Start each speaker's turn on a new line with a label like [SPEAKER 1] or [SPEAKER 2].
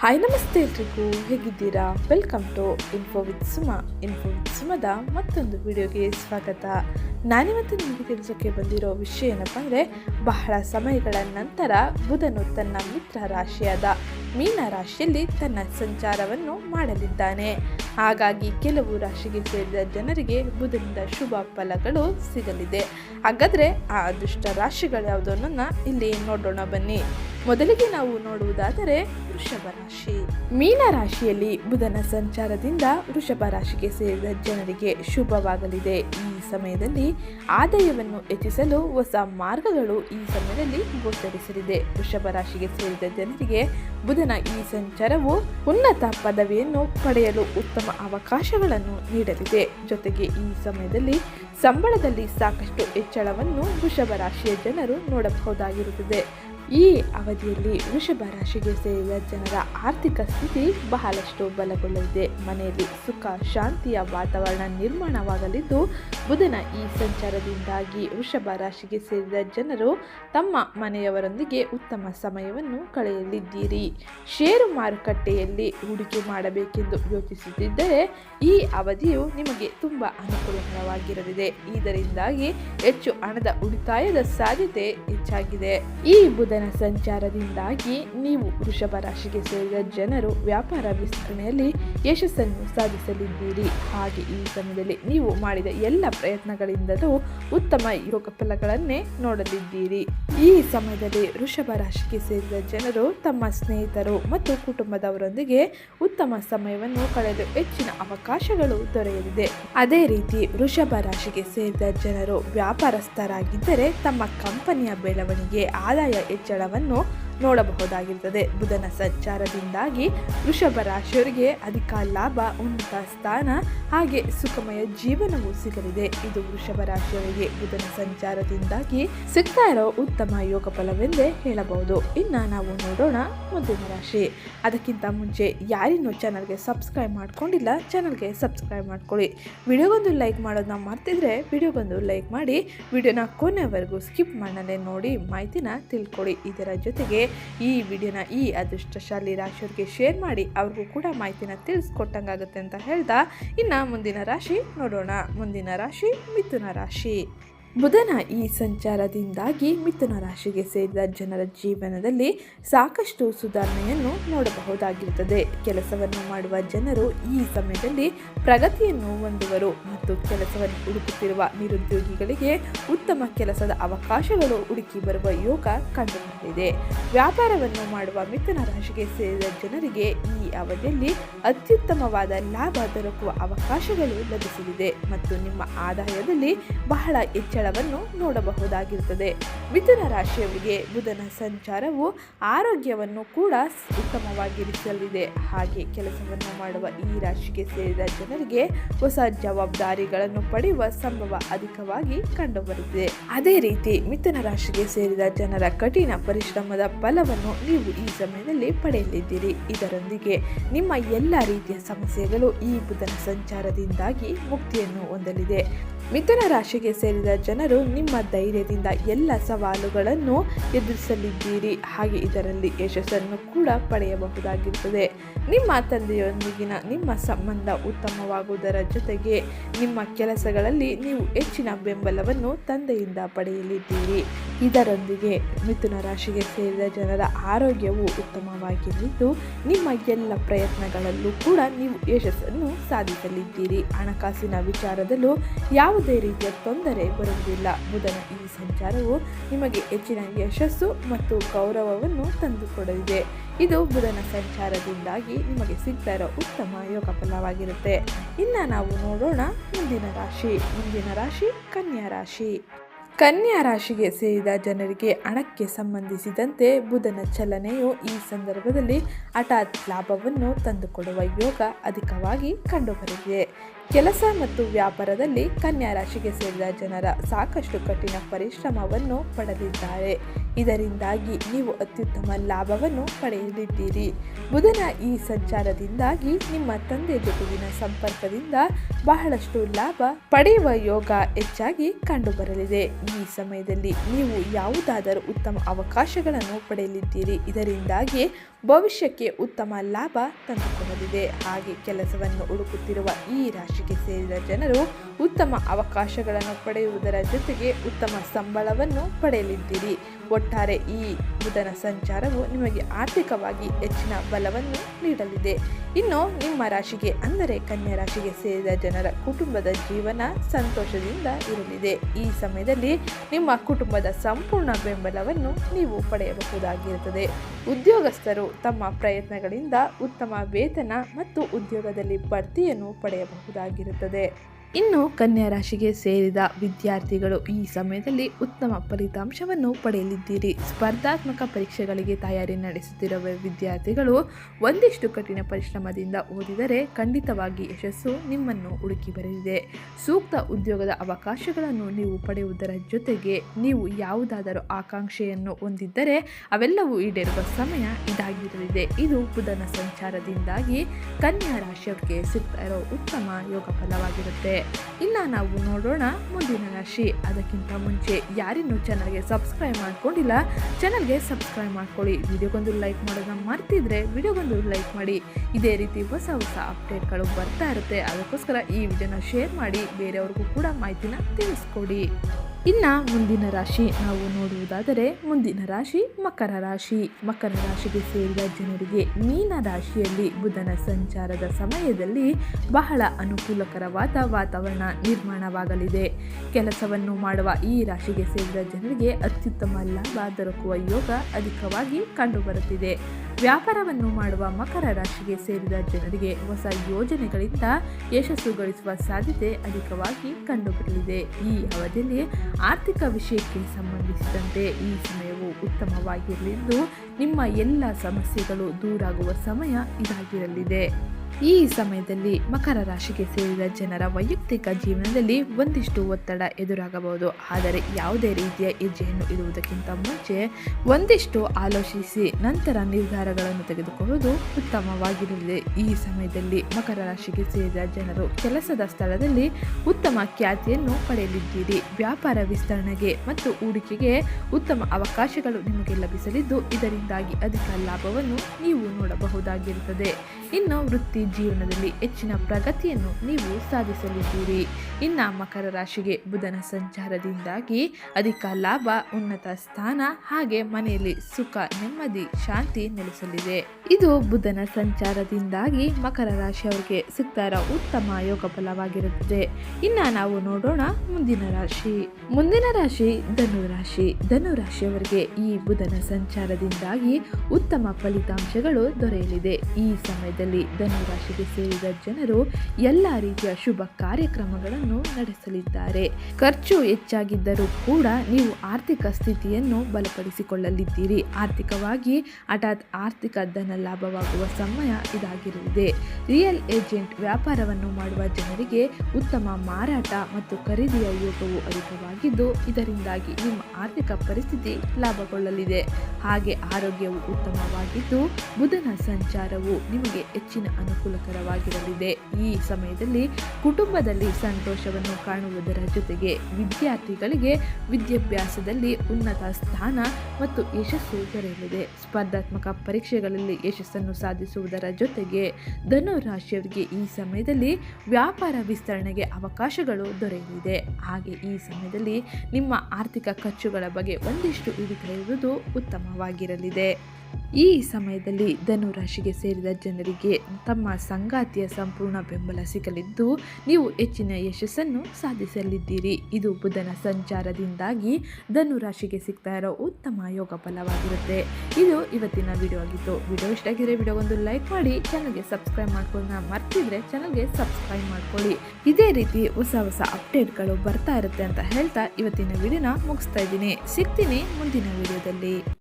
[SPEAKER 1] Hi ನಮಸ್ತೆ ಎಲ್ರಿಗೂ. ಹೇಗಿದ್ದೀರಾ? Welcome to info with Suma info with ಸುಮದ ಮತ್ತೊಂದು ವಿಡಿಯೋಗೆ ಸ್ವಾಗತ. ನಾನಿವತ್ತು ನಿಮಗೆ ತಿಳಿಸೋಕೆ ಬಂದಿರೋ ವಿಷಯ ಏನಪ್ಪ ಅಂದರೆ ಬಹಳ ಸಮಯಗಳ ನಂತರ ಬುಧನು ತನ್ನ ಮಿತ್ರ ರಾಶಿಯಾದ ಮೀನ ರಾಶಿಯಲ್ಲಿ ತನ್ನ ಸಂಚಾರವನ್ನು ಮಾಡಲಿದ್ದಾನೆ. ಹಾಗಾಗಿ ಕೆಲವು ರಾಶಿಗೆ ಸೇರಿದ ಜನರಿಗೆ ಬುಧನಿಂದ ಶುಭ ಫಲಗಳು ಸಿಗಲಿದೆ. ಹಾಗಾದರೆ ಆ ಅದೃಷ್ಟ ರಾಶಿಗಳು ಯಾವುದು ಅನ್ನೋದನ್ನ ಇಲ್ಲಿ ನೋಡೋಣ ಬನ್ನಿ. ಮೊದಲಿಗೆ ನಾವು ನೋಡುವುದಾದರೆ ವೃಷಭ ರಾಶಿ. ಮೀನ ರಾಶಿಯಲ್ಲಿ ಬುಧನ ಸಂಚಾರದಿಂದ ವೃಷಭ ರಾಶಿಗೆ ಸೇರಿದ ಜನರಿಗೆ ಶುಭವಾಗಲಿದೆ. ಈ ಸಮಯದಲ್ಲಿ ಆದಾಯವನ್ನು ಹೆಚ್ಚಿಸಲು ಹೊಸ ಮಾರ್ಗಗಳು ಈ ಸಮಯದಲ್ಲಿ ಗೋಚರಿಸಲಿದೆ. ವೃಷಭ ರಾಶಿಗೆ ಸೇರಿದ ಜನರಿಗೆ ಬುಧನ ಈ ಸಂಚಾರವು ಉನ್ನತ ಪದವಿಯನ್ನು ಪಡೆಯಲು ಉತ್ತಮ ಅವಕಾಶಗಳನ್ನು ನೀಡಲಿದೆ. ಜೊತೆಗೆ ಈ ಸಮಯದಲ್ಲಿ ಸಂಬಳದಲ್ಲಿ ಸಾಕಷ್ಟು ಹೆಚ್ಚಳವನ್ನು ವೃಷಭ ರಾಶಿಯ ಜನರು ನೋಡಬಹುದಾಗಿರುತ್ತದೆ. ಈ ಅವಧಿಯಲ್ಲಿ ವೃಷಭ ರಾಶಿಗೆ ಸೇರಿದ ಜನರ ಆರ್ಥಿಕ ಸ್ಥಿತಿ ಬಹಳಷ್ಟು ಬಲಗೊಳ್ಳಲಿದೆ. ಮನೆಯಲ್ಲಿ ಸುಖ, ಶಾಂತಿಯ ವಾತಾವರಣ ನಿರ್ಮಾಣವಾಗಲಿದ್ದು, ಬುಧನ ಈ ಸಂಚಾರದಿಂದಾಗಿ ವೃಷಭ ರಾಶಿಗೆ ಸೇರಿದ ಜನರು ತಮ್ಮ ಮನೆಯವರೊಂದಿಗೆ ಉತ್ತಮ ಸಮಯವನ್ನು ಕಳೆಯಲಿದ್ದೀರಿ. ಷೇರು ಮಾರುಕಟ್ಟೆಯಲ್ಲಿ ಹೂಡಿಕೆ ಮಾಡಬೇಕೆಂದು ಯೋಚಿಸುತ್ತಿದ್ದರೆ, ಈ ಅವಧಿಯು ನಿಮಗೆ ತುಂಬ ಅನುಕೂಲಕರವಾಗಿರಲಿದೆ. ಇದರಿಂದಾಗಿ ಹೆಚ್ಚು ಹಣದ ಉಳಿತಾಯದ ಸಾಧ್ಯತೆ ಹೆಚ್ಚಾಗಿದೆ. ಈ ಬುಧನ ಸಂಚಾರದಿಂದಾಗಿ ನೀವು ವೃಷಭ ರಾಶಿಗೆ ಸೇರಿದ ಜನರು ವ್ಯಾಪಾರ ವಿಸ್ತರಣೆಯಲ್ಲಿ ಯಶಸ್ಸನ್ನು ಸಾಧಿಸಲಿದ್ದೀರಿ. ಹಾಗೆ ಈ ಸಮಯದಲ್ಲಿ ನೀವು ಮಾಡಿದ ಎಲ್ಲ ಪ್ರಯತ್ನಗಳಿಂದಲೂ ಉತ್ತಮ ಯೋಗ ಫಲಗಳನ್ನೇ ನೋಡಲಿದ್ದೀರಿ. ಈ ಸಮಯದಲ್ಲಿ ವೃಷಭ ರಾಶಿಗೆ ಸೇರಿದ ಜನರು ತಮ್ಮ ಸ್ನೇಹಿತರು ಮತ್ತು ಕುಟುಂಬದವರೊಂದಿಗೆ ಉತ್ತಮ ಸಮಯವನ್ನು ಕಳೆಯಲು ಹೆಚ್ಚಿನ ಅವಕಾಶಗಳು ದೊರೆಯಲಿದೆ. ಅದೇ ರೀತಿ ವೃಷಭ ರಾಶಿಗೆ ಸೇರಿದ ಜನರು ವ್ಯಾಪಾರಸ್ಥರಾಗಿದ್ದರೆ ತಮ್ಮ ಕಂಪನಿಯ ಬೆಳವಣಿಗೆ, ಆದಾಯ ಹೆಚ್ಚಳವನ್ನು ನೋಡಬಹುದಾಗಿರುತ್ತದೆ. ಬುಧನ ಸಂಚಾರದಿಂದಾಗಿ ವೃಷಭ ರಾಶಿಯವರಿಗೆ ಅಧಿಕ ಲಾಭ, ಉನ್ನತ ಸ್ಥಾನ ಹಾಗೆ ಸುಖಮಯ ಜೀವನವೂ ಸಿಗಲಿದೆ. ಇದು ವೃಷಭ ರಾಶಿಯವರಿಗೆ ಬುಧನ ಸಂಚಾರದಿಂದಾಗಿ ಸಿಗ್ತಾ ಇರೋ ಉತ್ತಮ ಯೋಗ ಫಲವೆಂದೇ ಹೇಳಬಹುದು. ಇನ್ನ ನಾವು ನೋಡೋಣ ಮುಂದಿನ ರಾಶಿ. ಅದಕ್ಕಿಂತ ಮುಂಚೆ ಯಾರಿನ್ನೂ ಚಾನಲ್ಗೆ ಸಬ್ಸ್ಕ್ರೈಬ್ ಮಾಡ್ಕೊಂಡಿಲ್ಲ, ಚಾನಲ್ಗೆ ಸಬ್ಸ್ಕ್ರೈಬ್ ಮಾಡ್ಕೊಳ್ಳಿ. ವಿಡಿಯೋಗೊಂದು ಲೈಕ್ ಮಾಡೋದನ್ನ ಮರ್ತಿದ್ರೆ ವಿಡಿಯೋಗೊಂದು ಲೈಕ್ ಮಾಡಿ, ವಿಡಿಯೋನ ಕೊನೆವರೆಗೂ ಸ್ಕಿಪ್ ಮಾಡಲೇ ನೋಡಿ ಮಾಹಿತಿನ ತಿಳ್ಕೊಳ್ಳಿ. ಇದರ ಜೊತೆಗೆ ಈ ವಿಡಿಯೋನ ಈ ಅದೃಷ್ಟಶಾಲಿ ರಾಶಿಯವರಿಗೆ ಶೇರ್ ಮಾಡಿ ಅವ್ರಿಗೂ ಕೂಡ ಮಾಹಿತಿನ ತಿಳಿಸ್ಕೊಟ್ಟಂಗಾಗುತ್ತೆ ಅಂತ ಹೇಳ್ತಾ ಇನ್ನು ಮುಂದಿನ ರಾಶಿ ನೋಡೋಣ. ಮುಂದಿನ ರಾಶಿ ಮಿಥುನ ರಾಶಿ. ಬುಧನ ಈ ಸಂಚಾರದಿಂದಾಗಿ ಮಿಥುನ ರಾಶಿಗೆ ಸೇರಿದ ಜನರ ಜೀವನದಲ್ಲಿ ಸಾಕಷ್ಟು ಸುಧಾರಣೆಯನ್ನು ನೋಡಬಹುದಾಗಿರುತ್ತದೆ. ಕೆಲಸವನ್ನು ಮಾಡುವ ಜನರು ಈ ಸಮಯದಲ್ಲಿ ಪ್ರಗತಿಯನ್ನು ಹೊಂದುವರು ಮತ್ತು ಕೆಲಸವನ್ನು ಹುಡುಕುತ್ತಿರುವ ನಿರುದ್ಯೋಗಿಗಳಿಗೆ ಉತ್ತಮ ಕೆಲಸದ ಅವಕಾಶಗಳು ಹುಡುಕಿ ಬರುವ ಯೋಗ ಕಂಡುಬಂದಿದೆ. ವ್ಯಾಪಾರವನ್ನು ಮಾಡುವ ಮಿಥುನ ರಾಶಿಗೆ ಸೇರಿದ ಜನರಿಗೆ ಈ ಅವಧಿಯಲ್ಲಿ ಅತ್ಯುತ್ತಮವಾದ ಲಾಭ ದೊರಕುವ ಅವಕಾಶಗಳು ಲಭಿಸಲಿದೆ ಮತ್ತು ನಿಮ್ಮ ಆದಾಯದಲ್ಲಿ ಬಹಳ ಹೆಚ್ಚಳವನ್ನು ನೋಡಬಹುದಾಗಿರುತ್ತದೆ. ಮಿಥುನ ರಾಶಿಯವರಿಗೆ ಬುಧನ ಸಂಚಾರವು ಆರೋಗ್ಯವನ್ನು ಕೂಡ ಉತ್ತಮವಾಗಿರಿಸಲಿದೆ. ಹಾಗೆ ಕೆಲಸವನ್ನು ಮಾಡುವ ಈ ರಾಶಿಗೆ ಸೇರಿದ ಜನರಿಗೆ ಹೊಸ ಜವಾಬ್ದಾರಿಗಳನ್ನು ಪಡೆಯುವ ಸಂಭವ ಅಧಿಕವಾಗಿ ಕಂಡುಬರುತ್ತಿದೆ. ಅದೇ ರೀತಿ ಮಿಥುನ ರಾಶಿಗೆ ಸೇರಿದ ಜನರ ಕಠಿಣ ಪರಿಶ್ರಮದ ಫಲವನ್ನು ನೀವು ಈ ಸಮಯದಲ್ಲಿ ಪಡೆಯಲಿದ್ದೀರಿ. ಇದರೊಂದಿಗೆ ನಿಮ್ಮ ಎಲ್ಲ ರೀತಿಯ ಸಮಸ್ಯೆಗಳು ಈ ಬುಧನ ಸಂಚಾರದಿಂದಾಗಿ ಮುಕ್ತಿಯನ್ನು ಹೊಂದಲಿದೆ. ಮಿಥುನ ರಾಶಿಗೆ ಸೇರಿದ ಜನರು ನಿಮ್ಮ ಧೈರ್ಯದಿಂದ ಎಲ್ಲ ಸವಾಲುಗಳನ್ನು ಎದುರಿಸಲಿದ್ದೀರಿ. ಹಾಗೆ ಇದರಲ್ಲಿ ಯಶಸ್ಸನ್ನು ಕೂಡ ಪಡೆಯಬಹುದಾಗಿರುತ್ತದೆ. ನಿಮ್ಮ ತಂದೆಯೊಂದಿಗಿನ ನಿಮ್ಮ ಸಂಬಂಧ ಉತ್ತಮವಾಗುವುದರ ಜೊತೆಗೆ ನಿಮ್ಮ ಕೆಲಸಗಳಲ್ಲಿ ನೀವು ಹೆಚ್ಚಿನ ಬೆಂಬಲವನ್ನು ತಂದೆಯಿಂದ ಪಡೆಯಲಿದ್ದೀರಿ. ಇದರೊಂದಿಗೆ ಮಿಥುನ ರಾಶಿಗೆ ಸೇರಿದ ಜನರ ಆರೋಗ್ಯವು ಉತ್ತಮವಾಗಿರಲಿದ್ದು, ನಿಮ್ಮ ಎಲ್ಲ ಪ್ರಯತ್ನಗಳಲ್ಲೂ ಕೂಡ ನೀವು ಯಶಸ್ಸನ್ನು ಸಾಧಿಸಲಿದ್ದೀರಿ. ಹಣಕಾಸಿನ ವಿಚಾರದಲ್ಲೂ ಯಾವುದೇ ರೀತಿಯ ತೊಂದರೆ ಬರುವುದಿಲ್ಲ. ಬುಧನ ಈ ಸಂಚಾರವು ನಿಮಗೆ ಹೆಚ್ಚಿನ ಯಶಸ್ಸು ಮತ್ತು ಗೌರವವನ್ನು ತಂದುಕೊಡಲಿದೆ. ಇದು ಬುಧನ ಸಂಚಾರದಿಂದಾಗಿ ನಿಮಗೆ ಸಿಗ್ತಾ ಉತ್ತಮ ಯೋಗ ಫಲವಾಗಿರುತ್ತೆ ಇನ್ನು ನಾವು ನೋಡೋಣ ಮುಂದಿನ ರಾಶಿ. ಮುಂದಿನ ರಾಶಿ ಕನ್ಯಾ ರಾಶಿ. ಕನ್ಯಾ ರಾಶಿಗೆ ಸೇರಿದ ಜನರಿಗೆ ಹಣಕ್ಕೆ ಸಂಬಂಧಿಸಿದಂತೆ ಬುಧನ ಚಲನೆಯು ಈ ಸಂದರ್ಭದಲ್ಲಿ ಹಠಾತ್ ಲಾಭವನ್ನು ತಂದುಕೊಡುವ ಯೋಗ ಅಧಿಕವಾಗಿ ಕಂಡುಬರಿದೆ ಕೆಲಸ ಮತ್ತು ವ್ಯಾಪಾರದಲ್ಲಿ ಕನ್ಯಾ ರಾಶಿಗೆ ಸೇರಿದ ಜನರ ಸಾಕಷ್ಟು ಕಠಿಣ ಪರಿಶ್ರಮವನ್ನು ಪಡೆದಿದ್ದಾರೆ. ಇದರಿಂದಾಗಿ ನೀವು ಅತ್ಯುತ್ತಮ ಲಾಭವನ್ನು ಪಡೆಯಲಿದ್ದೀರಿ. ಬುಧನ ಈ ಸಂಚಾರದಿಂದಾಗಿ ನಿಮ್ಮ ತಂದೆ ಜೊತೆಗಿನ ಸಂಪರ್ಕದಿಂದ ಬಹಳಷ್ಟು ಲಾಭ ಪಡೆಯುವ ಯೋಗ ಹೆಚ್ಚಾಗಿ ಕಂಡುಬರಲಿದೆ. ಈ ಸಮಯದಲ್ಲಿ ನೀವು ಯಾವುದಾದರೂ ಉತ್ತಮ ಅವಕಾಶಗಳನ್ನು ಪಡೆಯಲಿದ್ದೀರಿ. ಇದರಿಂದಾಗಿ ಭವಿಷ್ಯಕ್ಕೆ ಉತ್ತಮ ಲಾಭ ತಂದುಕೊಡಲಿದೆ. ಹಾಗೆ ಕೆಲಸವನ್ನು ಹುಡುಕುತ್ತಿರುವ ಈ ರಾಶಿಗೆ ಸೇರಿದ ಜನರು ಉತ್ತಮ ಅವಕಾಶಗಳನ್ನು ಪಡೆಯುವುದರ ಜೊತೆಗೆ ಉತ್ತಮ ಸಂಬಳವನ್ನು ಪಡೆಯಲಿದ್ದೀರಿ. ಒಟ್ಟಾರೆ ಈ ಬುಧನ ಸಂಚಾರವು ನಿಮಗೆ ಆರ್ಥಿಕವಾಗಿ ಹೆಚ್ಚಿನ ಬಲವನ್ನು ನೀಡಲಿದೆ. ಇನ್ನು ನಿಮ್ಮ ರಾಶಿಗೆ, ಅಂದರೆ ಕನ್ಯಾ ರಾಶಿಗೆ ಸೇರಿದ ಜನರ ಕುಟುಂಬದ ಜೀವನ ಸಂತೋಷದಿಂದ ಇರಲಿದೆ. ಈ ಸಮಯದಲ್ಲಿ ನಿಮ್ಮ ಕುಟುಂಬದ ಸಂಪೂರ್ಣ ಬೆಂಬಲವನ್ನು ನೀವು ಪಡೆಯಬಹುದಾಗಿರುತ್ತದೆ. ಉದ್ಯೋಗಸ್ಥರು ತಮ್ಮ ಪ್ರಯತ್ನಗಳಿಂದ ಉತ್ತಮ ವೇತನ ಮತ್ತು ಉದ್ಯೋಗದಲ್ಲಿ ಬಡ್ತಿಯನ್ನು ಪಡೆಯಬಹುದಾಗಿರುತ್ತದೆ ಇನ್ನು ಕನ್ಯಾ ರಾಶಿಗೆ ಸೇರಿದ ವಿದ್ಯಾರ್ಥಿಗಳು ಈ ಸಮಯದಲ್ಲಿ ಉತ್ತಮ ಫಲಿತಾಂಶವನ್ನು ಪಡೆಯಲಿದ್ದೀರಿ. ಸ್ಪರ್ಧಾತ್ಮಕ ಪರೀಕ್ಷೆಗಳಿಗೆ ತಯಾರಿ ನಡೆಸುತ್ತಿರುವ ವಿದ್ಯಾರ್ಥಿಗಳು ಒಂದಿಷ್ಟು ಕಠಿಣ ಪರಿಶ್ರಮದಿಂದ ಓದಿದರೆ ಖಂಡಿತವಾಗಿ ಯಶಸ್ಸು ನಿಮ್ಮನ್ನು ಹುಡುಕಿ ಬರಲಿದೆ. ಸೂಕ್ತ ಉದ್ಯೋಗದ ಅವಕಾಶಗಳನ್ನು ನೀವು ಪಡೆಯುವುದರ ಜೊತೆಗೆ ನೀವು ಯಾವುದಾದರೂ ಆಕಾಂಕ್ಷೆಯನ್ನು ಹೊಂದಿದ್ದರೆ ಅವೆಲ್ಲವೂ ಈಡೇರುವ ಸಮಯ ಇದಾಗಿರಲಿದೆ. ಇದು ಬುಧನ ಸಂಚಾರದಿಂದಾಗಿ ಕನ್ಯಾ ರಾಶಿಯವರಿಗೆ ಸಿಗ್ತಾ ಇರೋ ಉತ್ತಮ ಯೋಗ ಫಲವಾಗಿರುತ್ತೆ. ಇನ್ನು ನಾವು ನೋಡೋಣ ಮುಂದಿನ ರಾಶಿ. ಅದಕ್ಕಿಂತ ಮುಂಚೆ ಯಾರಿನ್ನೂ ಚಾನಲ್ಗೆ ಸಬ್ಸ್ಕ್ರೈಬ್ ಮಾಡ್ಕೊಂಡಿಲ್ಲ ಚಾನಲ್ಗೆ ಸಬ್ಸ್ಕ್ರೈಬ್ ಮಾಡ್ಕೊಳ್ಳಿ. ವಿಡಿಯೋಗೊಂದು ಲೈಕ್ ಮಾಡೋದನ್ನ ಮರ್ತಿದ್ರೆ ವಿಡಿಯೋಗೊಂದು ಲೈಕ್ ಮಾಡಿ. ಇದೇ ರೀತಿ ಹೊಸ ಹೊಸ ಅಪ್ಡೇಟ್ಗಳು ಬರ್ತಾ ಇರುತ್ತೆ. ಅದಕ್ಕೋಸ್ಕರ ಈ ವಿಡಿಯೋನ ಶೇರ್ ಮಾಡಿ, ಬೇರೆಯವ್ರಿಗೂ ಕೂಡ ಮಾಹಿತಿನ ತಿಳಿಸ್ಕೊಡಿ. ಇನ್ನು ಮುಂದಿನ ರಾಶಿ ನಾವು ನೋಡುವುದಾದರೆ ಮುಂದಿನ ರಾಶಿ ಮಕರ ರಾಶಿ. ಮಕರ ರಾಶಿಗೆ ಸೇರಿದ ಜನರಿಗೆ ಮೀನ ರಾಶಿಯಲ್ಲಿ ಬುಧನ ಸಂಚಾರದ ಸಮಯದಲ್ಲಿ ಬಹಳ ಅನುಕೂಲಕರವಾದ ವಾತಾವರಣ ನಿರ್ಮಾಣವಾಗಲಿದೆ. ಕೆಲಸವನ್ನು ಮಾಡುವ ಈ ರಾಶಿಗೆ ಸೇರಿದ ಜನರಿಗೆ ಅತ್ಯುತ್ತಮ ಲಾಭ ದೊರಕುವ ಯೋಗ ಅಧಿಕವಾಗಿ ಕಂಡುಬರುತ್ತಿದೆ. ವ್ಯಾಪಾರವನ್ನು ಮಾಡುವ ಮಕರ ರಾಶಿಗೆ ಸೇರಿದ ಜನರಿಗೆ ಹೊಸ ಯೋಜನೆಗಳಿಂದ ಯಶಸ್ಸು ಗಳಿಸುವ ಸಾಧ್ಯತೆ ಅಧಿಕವಾಗಿ ಕಂಡುಬರಲಿದೆ. ಈ ಅವಧಿಯಲ್ಲಿ ಆರ್ಥಿಕ ವಿಷಯಕ್ಕೆ ಸಂಬಂಧಿಸಿದಂತೆ ಈ ಸಮಯವು ಉತ್ತಮವಾಗಿರಲಿದ್ದು ನಿಮ್ಮ ಎಲ್ಲ ಸಮಸ್ಯೆಗಳು ದೂರಾಗುವ ಸಮಯ ಇದಾಗಿರಲಿದೆ. ಈ ಸಮಯದಲ್ಲಿ ಮಕರ ರಾಶಿಗೆ ಸೇರಿದ ಜನರ ವೈಯಕ್ತಿಕ ಜೀವನದಲ್ಲಿ ಒಂದಿಷ್ಟು ಒತ್ತಡ ಎದುರಾಗಬಹುದು. ಆದರೆ ಯಾವುದೇ ರೀತಿಯ ಹೆಜ್ಜೆಯನ್ನು ಇಡುವುದಕ್ಕಿಂತ ಮುಂಚೆ ಒಂದಿಷ್ಟು ಆಲೋಚಿಸಿ ನಂತರ ನಿರ್ಧಾರಗಳನ್ನು ತೆಗೆದುಕೊಳ್ಳುವುದು ಉತ್ತಮವಾಗಿರಲಿದೆ. ಈ ಸಮಯದಲ್ಲಿ ಮಕರ ರಾಶಿಗೆ ಸೇರಿದ ಜನರು ಕೆಲಸದ ಸ್ಥಳದಲ್ಲಿ ಉತ್ತಮ ಖ್ಯಾತಿಯನ್ನು ಪಡೆಯಲಿದ್ದೀರಿ. ವ್ಯಾಪಾರ ವಿಸ್ತರಣೆಗೆ ಮತ್ತು ಹೂಡಿಕೆಗೆ ಉತ್ತಮ ಅವಕಾಶಗಳು ನಿಮಗೆ ಲಭಿಸಲಿದ್ದು, ಇದರಿಂದಾಗಿ ಅಧಿಕ ಲಾಭವನ್ನು ನೀವು ನೋಡಬಹುದಾಗಿರುತ್ತದೆ. ಇನ್ನು ವೃತ್ತಿ ಜೀವನದಲ್ಲಿ ಹೆಚ್ಚಿನ ಪ್ರಗತಿಯನ್ನು ನೀವು ಸಾಧಿಸಲಿದ್ದೀರಿ. ಇನ್ನು ಮಕರ ರಾಶಿಗೆ ಬುಧನ ಸಂಚಾರದಿಂದಾಗಿ ಅಧಿಕ ಲಾಭ, ಉನ್ನತ ಸ್ಥಾನ ಹಾಗೆ ಮನೆಯಲ್ಲಿ ಸುಖ, ನೆಮ್ಮದಿ, ಶಾಂತಿ ನೆಲೆಸಲಿದೆ. ಇದು ಬುಧನ ಸಂಚಾರದಿಂದಾಗಿ ಮಕರ ರಾಶಿಯವರಿಗೆ ಸಿಕ್ತಾರ ಉತ್ತಮ ಯೋಗ ಫಲವಾಗಿರುತ್ತದೆ. ಇನ್ನು ನಾವು ನೋಡೋಣ ಮುಂದಿನ ರಾಶಿ. ಮುಂದಿನ ರಾಶಿ ಧನು ರಾಶಿ. ಧನು ರಾಶಿಯವರಿಗೆ ಈ ಬುಧನ ಸಂಚಾರದಿಂದಾಗಿ ಉತ್ತಮ ಫಲಿತಾಂಶಗಳು ದೊರೆಯಲಿದೆ. ಈ ಸಮಯದಲ್ಲಿ ಧನುರಾಶಿಗೆ ಸೇರಿದ ಜನರು ಎಲ್ಲ ರೀತಿಯ ಶುಭ ಕಾರ್ಯಕ್ರಮಗಳನ್ನು ನಡೆಸಲಿದ್ದಾರೆ. ಖರ್ಚು ಹೆಚ್ಚಾಗಿದ್ದರೂ ಕೂಡ ನೀವು ಆರ್ಥಿಕ ಸ್ಥಿತಿಯನ್ನು ಬಲಪಡಿಸಿಕೊಳ್ಳಲಿದ್ದೀರಿ. ಆರ್ಥಿಕವಾಗಿ ಹಠಾತ್ ಆರ್ಥಿಕ ಧನ ಲಾಭವಾಗುವ ಸಮಯ ಇದಾಗಿರಲಿದೆ ರಿಯಲ್ ಏಜೆಂಟ್ ವ್ಯಾಪಾರವನ್ನು ಮಾಡುವ ಜನರಿಗೆ ಉತ್ತಮ ಮಾರಾಟ ಮತ್ತು ಖರೀದಿಯ ಯೋಗವು ಅಧಿಕವಾಗಿದ್ದು, ಇದರಿಂದಾಗಿ ನಿಮ್ಮ ಆರ್ಥಿಕ ಪರಿಸ್ಥಿತಿ ಲಾಭಗೊಳ್ಳಲಿದೆ. ಹಾಗೆ ಆರೋಗ್ಯವು ಉತ್ತಮವಾಗಿದ್ದು, ಬುಧನ ಸಂಚಾರವು ನಿಮಗೆ ಹೆಚ್ಚಿನ ಅನುಕೂಲಕರವಾಗಿರಲಿದೆ. ಈ ಸಮಯದಲ್ಲಿ ಕುಟುಂಬದಲ್ಲಿ ಸಂತೋಷವನ್ನು ಕಾಣುವುದರ ಜೊತೆಗೆ ವಿದ್ಯಾರ್ಥಿಗಳಿಗೆ ವಿದ್ಯಾಭ್ಯಾಸದಲ್ಲಿ ಉನ್ನತ ಸ್ಥಾನ ಮತ್ತು ಯಶಸ್ಸು ದೊರೆಯಲಿದೆ. ಸ್ಪರ್ಧಾತ್ಮಕ ಪರೀಕ್ಷೆಗಳಲ್ಲಿ ಯಶಸ್ಸನ್ನು ಸಾಧಿಸುವುದರ ಜೊತೆಗೆ ಧನು ರಾಶಿಯವರಿಗೆ ಈ ಸಮಯದಲ್ಲಿ ವ್ಯಾಪಾರ ವಿಸ್ತರಣೆಗೆ ಅವಕಾಶಗಳು ದೊರೆಯಲಿದೆ. ಹಾಗೆ ಈ ಸಮಯದಲ್ಲಿ ನಿಮ್ಮ ಆರ್ಥಿಕ ಖರ್ಚುಗಳ ಬಗ್ಗೆ ಒಂದಿಷ್ಟು ಇಳಿತ ಇರುವುದು ಉತ್ತಮವಾಗಿರಲಿದೆ. ಈ ಸಮಯದಲ್ಲಿ ಧನುರಾಶಿಗೆ ಸೇರಿದ ಜನರಿಗೆ ತಮ್ಮ ಸಂಗಾತಿಯ ಸಂಪೂರ್ಣ ಬೆಂಬಲ ಸಿಗಲಿದ್ದು, ನೀವು ಹೆಚ್ಚಿನ ಯಶಸ್ಸನ್ನು ಸಾಧಿಸಲಿದ್ದೀರಿ. ಇದು ಬುಧನ ಸಂಚಾರದಿಂದಾಗಿ ಧನು ರಾಶಿಗೆ ಸಿಗ್ತಾ ಇರೋ ಉತ್ತಮ ಯೋಗ ಫಲವಾಗಿರುತ್ತೆ. ಇದು ಇವತ್ತಿನ ವಿಡಿಯೋ ಆಗಿತ್ತು. ವಿಡಿಯೋ ಇಷ್ಟ ಆಗಿರೋ ವಿಡಿಯೋ ಒಂದು ಲೈಕ್ ಮಾಡಿ ಚಾನಲ್ಗೆ ಸಬ್ಸ್ಕ್ರೈಬ್ ಮಾಡ್ಕೊಳ್ಳೋಣ ಮರ್ತಿದ್ರೆ ಚಾನಲ್ಗೆ ಸಬ್ಸ್ಕ್ರೈಬ್ ಮಾಡ್ಕೊಳ್ಳಿ. ಇದೇ ರೀತಿ ಹೊಸ ಹೊಸ ಅಪ್ಡೇಟ್ಗಳು ಬರ್ತಾ ಇರುತ್ತೆ ಅಂತ ಹೇಳ್ತಾ ಇವತ್ತಿನ ವಿಡಿಯೋನ ಮುಗಿಸ್ತಾ ಇದ್ದೀನಿ. ಸಿಗ್ತೀನಿ ಮುಂದಿನ ವಿಡಿಯೋದಲ್ಲಿ